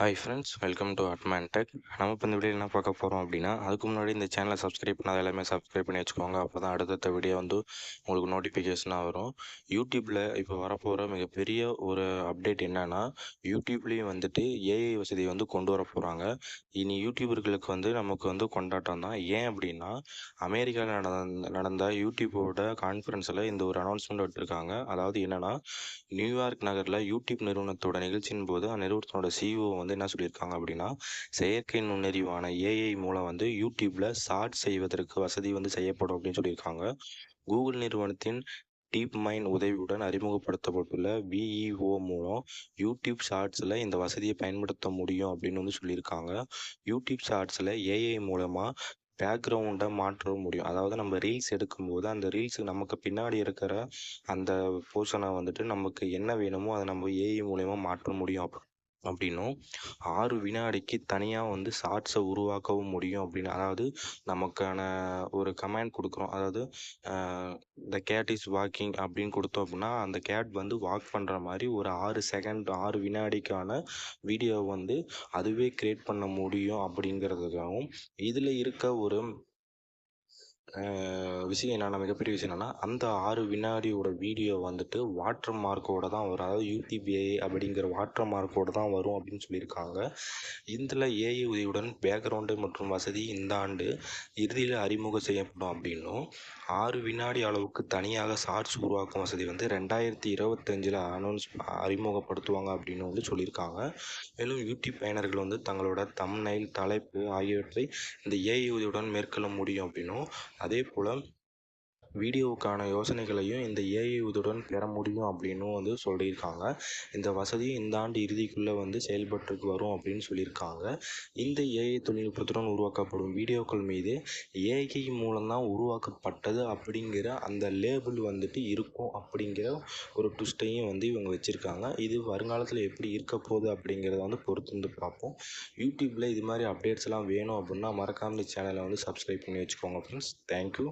Hi friends welcome to Adman tech நம்ம இப்போ இந்த வீடியோ என்ன பார்க்க போகிறோம் அப்படின்னா அதுக்கு முன்னாடி இந்த சேனலை சப்ஸ்கிரைப் பண்ணாத எல்லாமே சப்ஸ்கிரைப் பண்ணி வச்சுக்கோங்க. அப்போ தான் அடுத்தடுத்த வீடியோ வந்து உங்களுக்கு நோட்டிஃபிகேஷனாக வரும். யூடியூப்பில் இப்போ வரப்போகிற மிகப்பெரிய ஒரு அப்டேட் என்னென்னா யூடியூப்லேயும் வந்துட்டு ஏஐ வசதி வந்து கொண்டு வர போகிறாங்க இனி யூடியூபர்களுக்கு வந்து நமக்கு வந்து கொண்டாட்டம் தான். ஏன் அப்படின்னா அமெரிக்காவில் நடந்த நடந்த யூடியூப்போட கான்ஃபரன்ஸில் இந்த ஒரு அனௌன்ஸ்மெண்ட் விட்டுருக்காங்க. அதாவது என்னென்னா நியூயார்க் நகரில் யூடியூப் நிறுவனத்தோட நிகழ்ச்சியின் போது அந்த நிறுவனத்தோட சிஇஓ வந்து என்ன சொல்லியிருக்காங்க அப்படின்னா செயற்கை நுண்ணறிவான ஏஐ மூலம் வந்து யூடியூப்ல ஷார்ட் செய்வதற்கு வசதி வந்து செய்யப்படும் அப்படின்னு சொல்லியிருக்காங்க. கூகுள் நிறுவனத்தின் டீப் மைண்ட் உதவியுடன் அறிமுகப்படுத்தப்பட்டுள்ள விஇஓ மூலம் யூடியூப் ஷார்ட்ஸில் இந்த வசதியை பயன்படுத்த முடியும் அப்படின்னு வந்து சொல்லியிருக்காங்க. யூடியூப் ஷார்ட்ஸில் ஏஐ மூலமாக பேக்ரவுண்டை மாற்ற முடியும். அதாவது நம்ம ரீல்ஸ் எடுக்கும்போது அந்த ரீல்ஸுக்கு நமக்கு பின்னாடி இருக்கிற அந்த போர்ஷனை வந்துட்டு நமக்கு என்ன வேணுமோ அதை நம்ம ஏஐ மூலயமா மாற்ற முடியும். அப்படின்னு அப்படின்னும். ஆறு வினாடிக்கு தனியாக வந்து ஷார்ட்ஸை உருவாக்கவும் முடியும் அப்படின்னு. அதாவது நமக்கான ஒரு கமெண்ட் கொடுக்குறோம். அதாவது த கேட் இஸ் வாக்கிங் அப்படின்னு கொடுத்தோம் அப்படின்னா அந்த கேட் வந்து வாக் பண்ணுற மாதிரி ஒரு ஆறு செகண்ட் ஆறு வினாடிக்கான வீடியோ வந்து அதுவே க்ரியேட் பண்ண முடியும் அப்படிங்கிறதுக்காகவும் இதில் இருக்க ஒரு விஷயம் என்னென்னா மிகப்பெரிய விஷயம் என்னென்னா அந்த ஆறு வினாடியோட வீடியோ வந்துட்டு வாட்டர் மார்க்கோட தான் வரும். அதாவது யூடிபிஐ அப்படிங்கிற வாட்டர் மார்க்கோட தான் வரும் அப்படின்னு சொல்லியிருக்காங்க. இதில் ஏஐ உதவியுடன் பேக்ரவுண்டு மற்றும் வசதி இந்த ஆண்டு இறுதியில் அறிமுகம் செய்யப்படும் அப்படின்னும் ஆறு வினாடி அளவுக்கு தனியாக ஷார்ட்ஸ் உருவாக்கும் வசதி வந்து ரெண்டாயிரத்தி இருபத்தஞ்சில் அனௌன்ஸ் அறிமுகப்படுத்துவாங்க அப்படின்னு வந்து சொல்லியிருக்காங்க. மேலும் யூடியூப் பயனர்கள் வந்து தங்களோட தம்னைல் தலைப்பு ஆகியவற்றை இந்த ஏஐ உதவியுடன் மேற்கொள்ள முடியும் அப்படின்னும் அதே போல் வீடியோவுக்கான யோசனைகளையும் இந்த ஏஐ உதவுடன் பெற முடியும் அப்படின்னும் வந்து சொல்லியிருக்காங்க. இந்த வசதி இந்த ஆண்டு இறுதிக்குள்ளே வந்து செயல்பட்டுக்கு வரும் அப்படின்னு சொல்லியிருக்காங்க. இந்த ஏஐ தொழில்நுட்பத்துடன் உருவாக்கப்படும் வீடியோக்கள் மீது ஏஐ மூலம்தான் உருவாக்கப்பட்டது அப்படிங்கிற அந்த லேபிள் வந்துட்டு இருக்கும் அப்படிங்கிற ஒரு ட்விஸ்ட்டையும் வந்து இவங்க வச்சுருக்காங்க. இது வருங்காலத்தில் எப்படி இருக்க போகுது அப்படிங்கிறத வந்து பொறுத்து வந்து பார்ப்போம். யூடியூப்பில் இது மாதிரி அப்டேட்ஸ்லாம் வேணும் அப்படின்னா மறக்காமல் சேனலை வந்து சப்ஸ்கிரைப் பண்ணி வச்சுக்கோங்க ஃப்ரெண்ட்ஸ் தேங்க்யூ